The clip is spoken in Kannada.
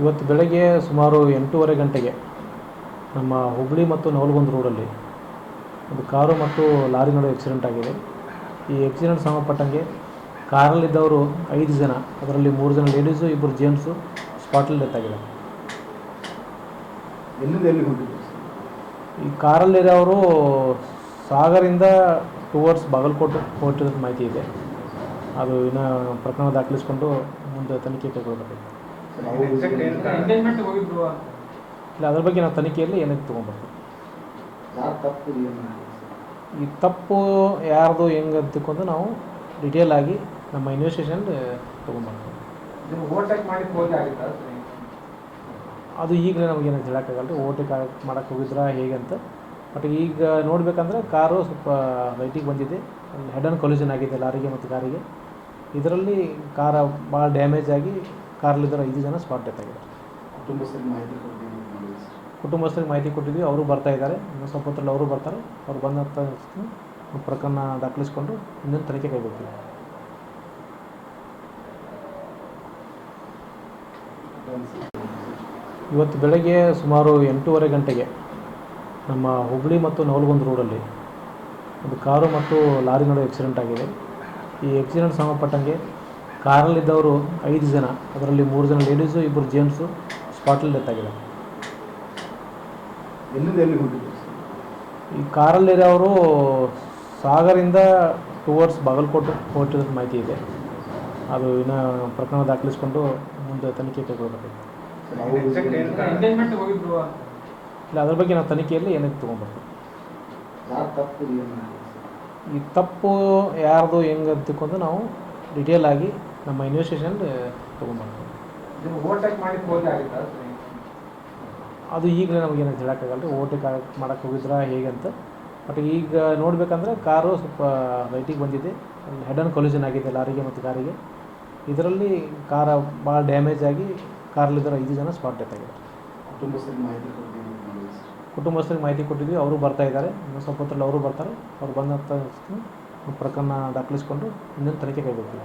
ಇವತ್ತು ಬೆಳಗ್ಗೆ ಸುಮಾರು ಎಂಟೂವರೆ ಗಂಟೆಗೆ ನಮ್ಮ ಹುಬ್ಬಳ್ಳಿ ಮತ್ತು ನವಲಗುಂದ ರೋಡಲ್ಲಿ ಒಂದು ಕಾರು ಮತ್ತು ಲಾರಿ ನಡುವೆ ಆಕ್ಸಿಡೆಂಟ್ ಆಗಿದೆ. ಈ ಆಕ್ಸಿಡೆಂಟ್ ಸಂಬಂಧಪಟ್ಟಂಗೆ ಕಾರಲ್ಲಿದ್ದವರು ಐದು ಜನ ಅದರಲ್ಲಿ ಮೂರು ಜನ ಲೇಡೀಸು ಇಬ್ಬರು ಜೆಂಟ್ಸು ಸ್ಪಾಟಲ್ಲಿ ಡೆತ್ ಆಗಿದೆ. ಈ ಕಾರಲ್ಲಿರೋರು ಸಾಗರಿಂದ ಟುವರ್ಡ್ಸ್ ಬಾಗಲಕೋಟೆ ಹೊರಟಿರೋದು ಮಾಹಿತಿ ಇದೆ. ಅದು ಇನ್ನೂ ಪ್ರಕರಣ ದಾಖಲಿಸಿಕೊಂಡು ಮುಂದೆ ತನಿಖೆ ಕೈಗೊಳ್ಳಬೇಕು. ಎಂಗೇಜ್ಮೆಂಟ್ ಹೋಗಿದ್ರು ಇಲ್ಲ ಅದ್ರ ಬಗ್ಗೆ ನಾವು ತನಿಖೆಯಲ್ಲಿ ಏನಕ್ಕೆ ತೊಗೊಂಡ್ಬರ್ತೀವಿ ಯಾರು ತಪ್ಪು ಏನು ಈ ತಪ್ಪು ಯಾರ್ದು ಹೆಂಗೆ ಅಂತಕೊಂಡು ನಾವು ಡಿಟೇಲ್ ಆಗಿ ನಮ್ಮ ಇನ್ವೆಸ್ಟಿಗೇಷನ್ ತೊಗೊಂಡ್ಬರ್ತೀವಿ ನೀವು ಈಗಲೇ ಮಾಡಿ ಹೋಗಿ ಆಗಿತ್ತಾ ಅದು ಈಗಲೇ ನಮಗೆ ಏನಂತ ಹೇಳೋಕ್ಕಾಗಲ್ಲ ಮಾಡೋಕ್ಕೆ ಹೋಗಿದ್ರಾ ಹೇಗೆ ಅಂತ. ಬಟ್ ಈಗ ನೋಡಬೇಕಂದ್ರೆ ಕಾರು ಸ್ವಲ್ಪ ಲೈಟಿಗೆ ಬಂದಿದೆ. ಹೆಡ್ ಆ್ಯಂಡ್ ಕೊಲ್ಯೂಷನ್ ಆಗಿದೆ ಲಾರಿಗೆ ಮತ್ತು ಕಾರಿಗೆ. ಇದರಲ್ಲಿ ಕಾರ ಭಾಳ ಡ್ಯಾಮೇಜ್ ಆಗಿ ಕಾರಲ್ಲಿದ್ದರೆ ಐದು ಜನ ಸ್ಪಾಟ್ ಡೆತ್ ಆಗಿದೆ ಕುಟುಂಬಸ್ಥರಿಗೆ ಮಾಹಿತಿ. ಕುಟುಂಬಸ್ಥರಿಗೆ ಕೊಟ್ಟಿದ್ವಿ ಅವರು ಬರ್ತಾ ಇದ್ದಾರೆ. ಇನ್ನು ಸ್ವಲ್ಪ ಹೊತ್ತಲ್ಲಿ ಅವರು ಬರ್ತಾರೆ. ಅವ್ರು ಬಂದ ಪ್ರಕರಣ ದಾಖಲಿಸ್ಕೊಂಡು ಇನ್ನೊಂದು ತನಿಖೆ ಕೈಗೊಳ್ತೀವಿ. ಇವತ್ತು ಬೆಳಗ್ಗೆ ಸುಮಾರು ಎಂಟೂವರೆ ಗಂಟೆಗೆ ನಮ್ಮ ಹುಬ್ಬಳ್ಳಿ ಮತ್ತು ನವಲಗುಂದ ರೋಡಲ್ಲಿ ಒಂದು ಕಾರು ಮತ್ತು ಲಾರಿ ನಡುವೆ ಆಕ್ಸಿಡೆಂಟ್ ಆಗಿದೆ. ಈ ಆಕ್ಸಿಡೆಂಟ್ ಸಂಬಂಧಪಟ್ಟಂಗೆ ಕಾರಲ್ಲಿದ್ದವರು ಐದು ಜನ ಅದರಲ್ಲಿ ಮೂರು ಜನ ಲೇಡೀಸು ಇಬ್ಬರು ಜೇಮ್ಸು ಸ್ಪಾಟಲ್ಲಿ ಡೆತ್ ಆಗಿದೆ. ಎಲ್ಲಿಂದ ಎಲ್ಲಿ? ಈ ಕಾರಲ್ಲಿರೋರು ಸಾಗರಿಂದ ಟುವರ್ಡ್ಸ್ ಬಾಗಲಕೋಟೆ ಹೊರಟಿದ ಮಾಹಿತಿ ಇದೆ. ಅದು ಇನ್ನೂ ಪ್ರಕರಣ ದಾಖಲಿಸಿಕೊಂಡು ಮುಂದೆ ತನಿಖೆ ಕೈಗೊಳ್ಳಬೇಕು ಇಲ್ಲ ಅದ್ರ ಬಗ್ಗೆ ನಾವು ತನಿಖೆಯಲ್ಲಿ ಏನಕ್ಕೆ ತೊಗೊಂಡ್ಬರ್ತೀವಿ. ಯಾರು ತಪ್ಪು ಏನು ಈ ತಪ್ಪು ಯಾರ್ದು ಹೆಂಗೆ ಅಂತಕ್ಕಂಥ ನಾವು ಡಿಟೇಲ್ ಆಗಿ ನಮ್ಮ ಇನ್ವೆಸ್ಟಿಗೇಷನ್ ತೊಗೊಂಬರ್ತೀವಿ ಅದು ಈಗಲೇ ನಮಗೆ ಏನಂತ ಹೇಳೋಕ್ಕಾಗಲ್ಲ ಓಟಿಗೆ ಮಾಡೋಕ್ಕೆ ಹೋಗಿದ್ರಾ ಹೇಗೆ ಅಂತ. ಬಟ್ ಈಗ ನೋಡಬೇಕಂದ್ರೆ ಕಾರು ಸ್ವಲ್ಪ ಲೈಟಿಗೆ ಬಂದಿದೆ. ಹೆಡ್ ಆ್ಯಂಡ್ ಕೊಲ್ಯೂಷನ್ ಆಗಿದೆ ಲಾರಿಗೆ ಮತ್ತು ಕಾರಿಗೆ. ಇದರಲ್ಲಿ ಕಾರ ಭಾಳ ಡ್ಯಾಮೇಜ್ ಆಗಿ ಕಾರಲ್ಲಿದ್ದರೆ ಐದು ಜನ ಸ್ಪಾಟ್ ಡೆತ್ ಆಗಿದೆ ಕುಟುಂಬಸ್ಥರಿಗೆ ಮಾಹಿತಿ. ಕುಟುಂಬಸ್ಥರಿಗೆ ಕೊಟ್ಟಿದ್ವಿ ಅವರು ಬರ್ತಾ ಇದ್ದಾರೆ. ಇನ್ನು ಸ್ವಲ್ಪ ಹೊತ್ತಲ್ಲಿ ಅವರು ಬರ್ತಾರೆ. ಅವ್ರು ಬಂದಂಥ ಪ್ರಕರಣ ದಾಖಲಿಸ್ಕೊಂಡು ಇನ್ನೊಂದು ತನಿಖೆ ಕೈಗೊಳ್ತೀವಿ.